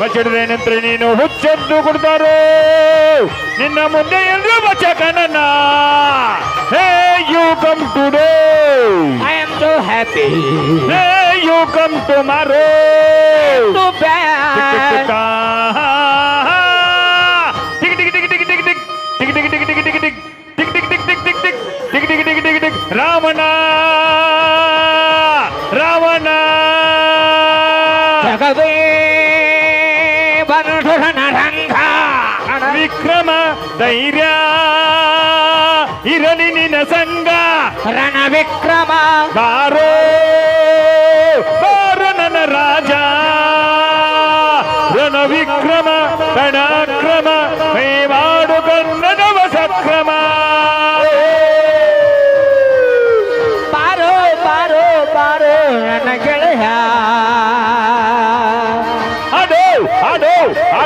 ಬಚ್ಚಿಡದೆ ನಂತರ ನೀನು ಹುಚ್ಚೆದ್ದು ಕೊಡ್ತಾರೋ ನಿನ್ನ ಮುಂದೆ ಎಲ್ರು ಬಚ್ಚಕನನ್ನ. Hey you come today I am so happy hey you come tomorrow విక్రమ ధైర్య ఇరని నినసంగ రణ విక్రమ దారో దారణన రాజా. రణ విక్రమ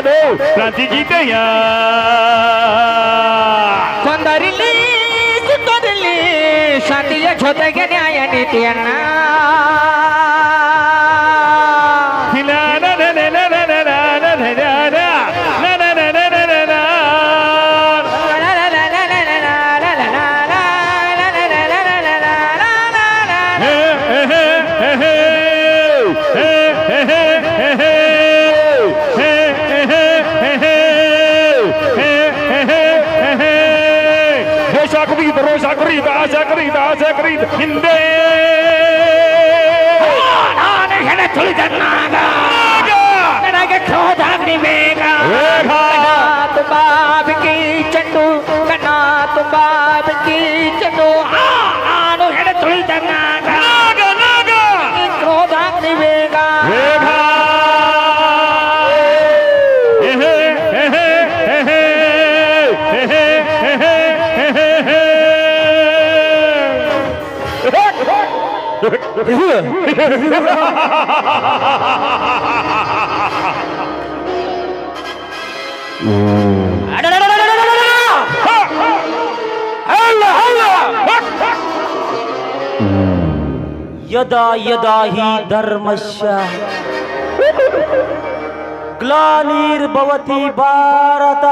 ಅಡೋ ಕ್ರಾಂತಿ ಗೀತೆಯ ಕೊಂದರಿಲ್ಲಿ ಸುತ್ತರಿಲ್ಲಿ ಶಾಂತಿಯ ಜೊತೆಗೆ ನ್ಯಾಯ ನೀತಿಯನ್ನ kırıydı, aşağı kırıydı, aşağı kırıydı. Şimdi. Ana ne şene tuli tannaga. Nana ke çoda nivega. Vega. Kana tu bab ki çendu, kana tu bab ki çendu. ಯದಾ ಯದಾ ಹಿ ಧರ್ಮಶ್ಯ ಗ್ಲಾನಿರ್ಭವತಿ ಭಾರತ.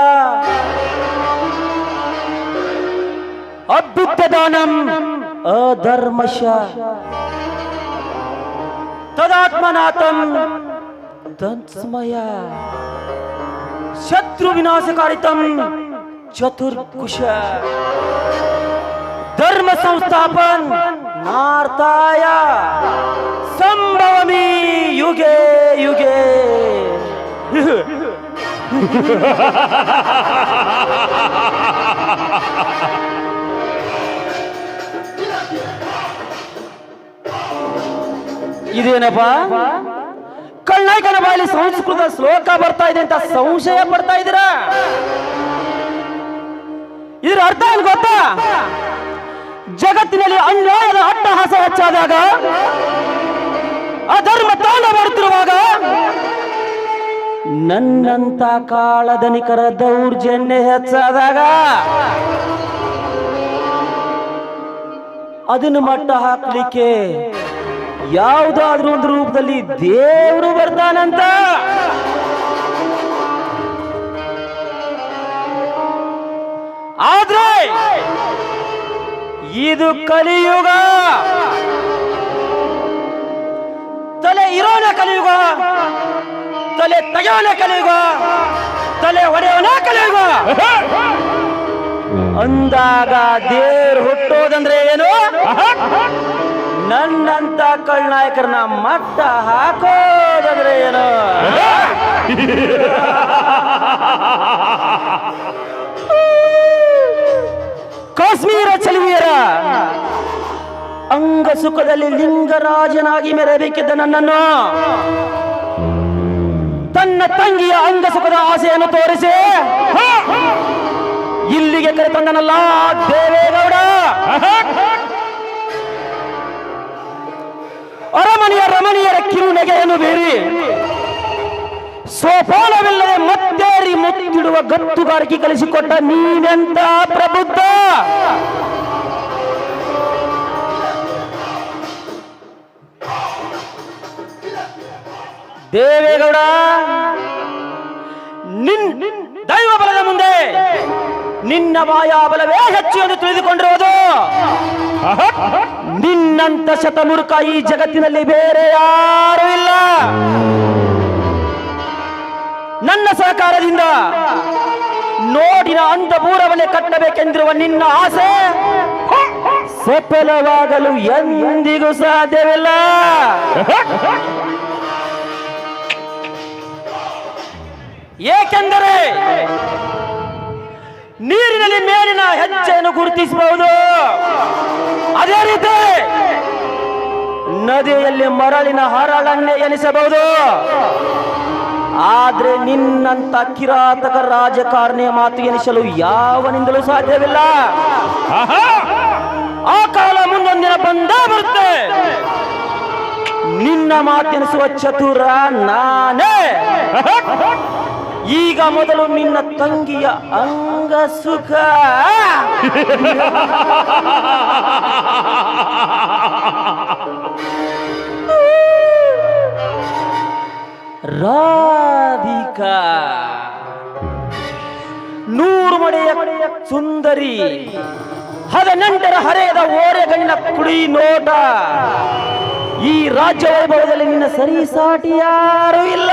ಅಭ್ಯುತ್ಥದಾನಂ ಅಧರ್ಮಶ तदात्मनातम शत्रु विनाशकारितम चतुर्कुश। धर्म संस्थापन नार्ताय। संभवमी युगे युगे। Ha ha ha ha ha ha ha ha ha ha! ಇದೇನಪ್ಪ? ಕಳ್ಳಾಯ್ಕನ ಬಾಯಲ್ಲಿ ಸಂಸ್ಕೃತ ಶ್ಲೋಕ ಬರ್ತಾ ಇದೆ ಅಂತ ಸಂಶಯ ಪಡ್ತಾ ಇದೀರ ಇದ್ರ ಅರ್ಥ ಏನ್ ಗೊತ್ತಾ? ಜಗತ್ತಿನಲ್ಲಿ ಅನ್ಯಾಯದ ಅಟ್ಟಹಾಸ ಹೆಚ್ಚಾದಾಗ, ಅಧರ್ಮ ತಾಂಡ ಮಾಡುತ್ತಿರುವಾಗ, ನನ್ನಂತ ಕಾಳಧನಿಕರ ದೌರ್ಜನ್ಯ ಹೆಚ್ಚಾದಾಗ, ಅದನ್ನು ಮಟ್ಟ ಹಾಕ್ಲಿಕ್ಕೆ ಯಾವುದಾದ್ರೂ ಒಂದು ರೂಪದಲ್ಲಿ ದೇವರು ಬರ್ತಾನಂತ. ಆದ್ರೆ ಇದು ಕಲಿಯುಗ. ತಲೆ ಇರೋನ ಕಲಿಯುಗ. ತಲೆ ತೆಗೆಯೋಣ ಕಲಿಯುಗ. ತಲೆ ಹೊಡೆಯೋನ ಕಲಿಯುಗ. ಅಂದಾಗ ದೇವ್ರು ಹುಟ್ಟೋದಂದ್ರೆ ಏನು? ನನ್ನಂತ ನಾಯಕರನ್ನ ಮಟ್ಟ ಹಾಕೋದಂದ್ರೆ ಏನು? ಕಾಶ್ಮೀರ ಚಲುವಿಯರ, ಅಂಗ ಸುಖದಲ್ಲಿ ಲಿಂಗರಾಜನಾಗಿ ಮೆರಬೇಕಿದ್ದ ನನ್ನನ್ನು ತನ್ನ ತಂಗಿಯ ಅಂಗ ಸುಖದ ಆಸೆಯನ್ನು ತೋರಿಸಿ, ಇಲ್ಲಿಗೆ ಕರೆತಂದನಲ್ಲ ದೇವೇಗೌಡ. ಅರಮನೆಯ ರಮಣೀಯರ ಕಿರುನಗೆಯನ್ನು ಬೇರಿ. ಸೋಪಾನವಿಲ್ಲದೆ ಮತ್ತೇರಿ ಮುತ್ತಿಡುವ ಗತ್ತುಗಾರಿಕೆ ಕಲಿಸಿಕೊಟ್ಟ ನೀನೆಂತ ಪ್ರಬುದ್ಧ? ದೇವೇಗೌಡ, ನಿನ್ ದೈವ ಬಲದ ಮುಂದೆ ನಿನ್ನ ಮಾಯಾ ಬಲವೇ ಹೆಚ್ಚು ಎಂದು ತಿಳಿದುಕೊಂಡಿರುವುದು. ನಿನ್ನಂತ ಶತಮುರುಕ ಈ ಜಗತ್ತಿನಲ್ಲಿ ಬೇರೆ ಯಾರೂ ಇಲ್ಲ. ನನ್ನ ಸಹಕಾರದಿಂದ ನೋಡಿನ ಅಂತಪೂರವನ್ನೇ ಕಟ್ಟಬೇಕೆಂದಿರುವ ನಿನ್ನ ಆಸೆ ಸಫಲವಾಗಲು ಎಂದಿಗೂ ಸಾಧ್ಯವಿಲ್ಲ. ಏಕೆಂದರೆ ನೀರಿನಲ್ಲಿ ಮೇಲಿನ ಹೆಜ್ಜೆಯನ್ನು ಗುರುತಿಸಬಹುದು. ಅದೇ ರೀತಿ ನದಿಯಲ್ಲಿ ಮರಳಿನ ಹರಳನ್ನೇ ಎನಿಸಬಹುದು. ಆದ್ರೆ ನಿನ್ನಂತ ಕಿರಾತಕ ರಾಜಕಾರಣಿಯ ಮಾತು ಎನಿಸಲು ಯಾವನಿಂದಲೂ ಸಾಧ್ಯವಿಲ್ಲ. ಆ ಕಾಲ ಮುಂದೊಂದಿನ ಬಂದೇ ಬರುತ್ತೆ. ನಿನ್ನ ಮಾತೆನಿಸುವ ಚತುರ ನಾನೇ. ಈಗ ಮೊದಲು ನಿನ್ನ ತಂಗಿಯ ಅಂಗ ಸುಖ. ರಾಧಿಕಾ. ನೂರು ಮಡೆಯ ಸುಂದರಿ, ಹದಿನೆಂಟರ ಹರೆಯದ ಓರೆಗಣ್ಣ ಕುಡಿ ನೋಟ. ಈ ರಾಜ್ಯ ವೈಭವದಲ್ಲಿ ನಿನ್ನ ಸರಿಸಾಟಿ ಯಾರೂ ಇಲ್ಲ.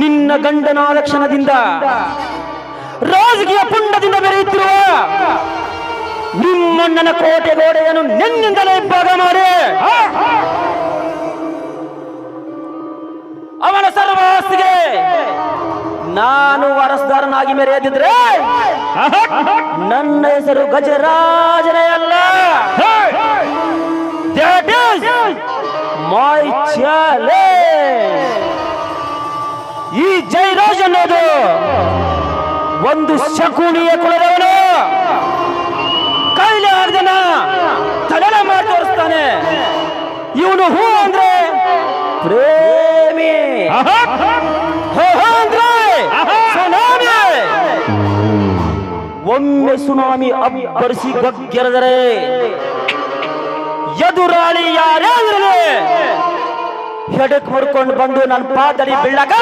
ನಿನ್ನ ಗಂಡನಾದ ಕ್ಷಣದಿಂದ ರಾಜಕೀಯ ಪುಂಡದಿಂದ ಬೆರೆಯುತ್ತಿರುವ ನಿಮ್ಮಣ್ಣನ ಕೋಟೆ ಗೋಡೆಯನ್ನು ನಿನ್ನಿಂದಲೇ ಭಾಗ ಮಾಡಿ. ಅವನ ಸರ್ವಾಸ್ತಿಗೆ ನಾನು ವಾರಸ್ದಾರನಾಗಿ ಮೆರೆಯದಿದ್ರೆ ನನ್ನ ಹೆಸರು ಗಜರಾಜನೇ ಅಲ್ಲ. That ಮೈ my ಜೈರಾಜ್ ಅನ್ನೋದು ಒಂದು ಶಕುನಿಯ ಕುಲದವನು. ಕೈಲಿ ಆರ್ದನ ತಲೆನ ಮಾಡಿ ತೋರಿಸ್ತಾನೆ. ಇವನು ಹೂ ಅಂದ್ರೆ ಪ್ರೇಮಿ. ಅಂದ್ರೆ ಸುನಾಮಿ. ಒಮ್ಮೆ ಸುನಾಮಿ ಅಬ್ಬರಿಸಿ ಗಗ್ಗೆರೆದರೆ ಎದುರಾಳಿ ಯಾರೇ ಇರಲಿ ಹೆಡಕ್ ಹೊಡ್ಕೊಂಡು ಬಂದು ನನ್ನ ಪಾದಡಿ ಬೀಳಕ.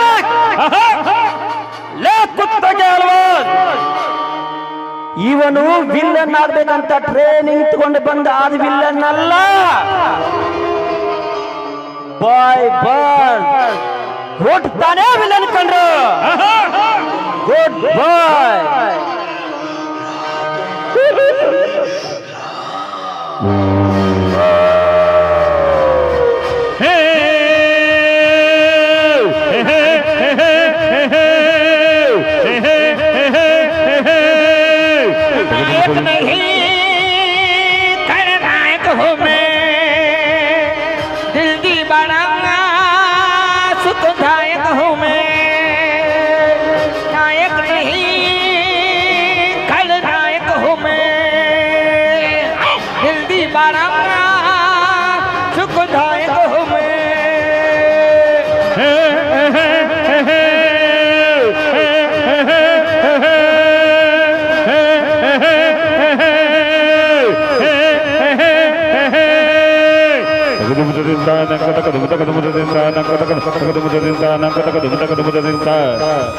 ಇವನು ವಿಲ್ಲನ್ ಆಗ್ಬೇಕಂತ ಟ್ರೈನಿಂಗ್ ತಗೊಂಡು ಬಂದ ಆದ ವಿಲ್ಲನ್ ಅಲ್ಲ. ಬಾಯ್ ಬಾಯ್ ರೋಟ್ ತಾನೇ ವಿಲ್ಲನ್ ಕಂಡ್ರು ಗುಡ್ ಬಾಯ್ Thank. परम सुखदायक हमें ¡Gracias!